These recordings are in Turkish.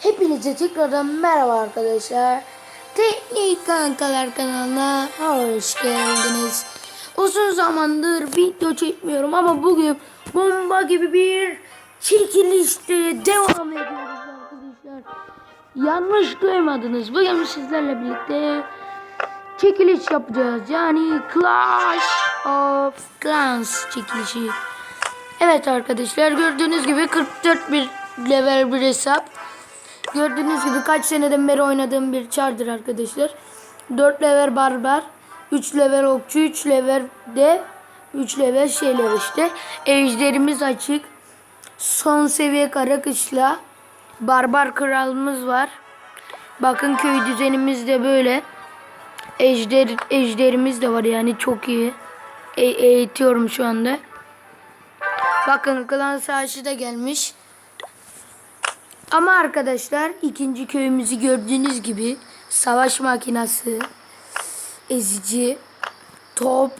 Hepinize tekrardan merhaba arkadaşlar. Teknik Kankalar kanalına hoş geldiniz. Uzun zamandır video çekmiyorum ama bugün bomba gibi bir çekilişte devam ediyoruz arkadaşlar. Yanlış duymadınız. Bugün sizlerle birlikte çekiliş yapacağız. Yani Clash of Clans çekilişi. Evet arkadaşlar gördüğünüz gibi 44 bir level bir hesap. Gördüğünüz gibi kaç seneden beri oynadığım bir çardır arkadaşlar. 4 level barbar, 3 level okçu, 3 level de 3 level şeyler işte. Ejderimiz açık. Son seviye kara kışla. Barbar kralımız var. Bakın köy düzenimiz de böyle. Ejder ejderimiz de var yani çok iyi. E- eğitiyorum şu anda. Bakın klan savaşı da gelmiş. Ama arkadaşlar ikinci köyümüzü gördüğünüz gibi savaş makinası, ezici, top,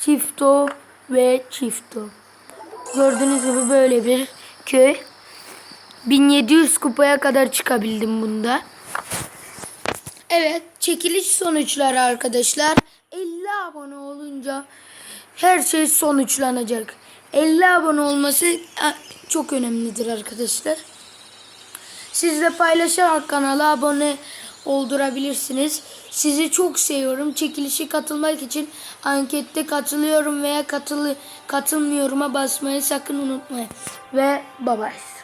çift top ve çift top. Gördüğünüz gibi böyle bir köy. 1700 kupaya kadar çıkabildim bunda. Evet çekiliş sonuçları arkadaşlar. 50 abone olunca her şey sonuçlanacak. 50 abone olması e, çok önemlidir arkadaşlar. Siz de paylaşarak kanala abone oldurabilirsiniz. Sizi çok seviyorum. Çekilişe katılmak için ankette katılıyorum veya katılı katılmıyorum'a basmayı sakın unutmayın. Ve bye bye.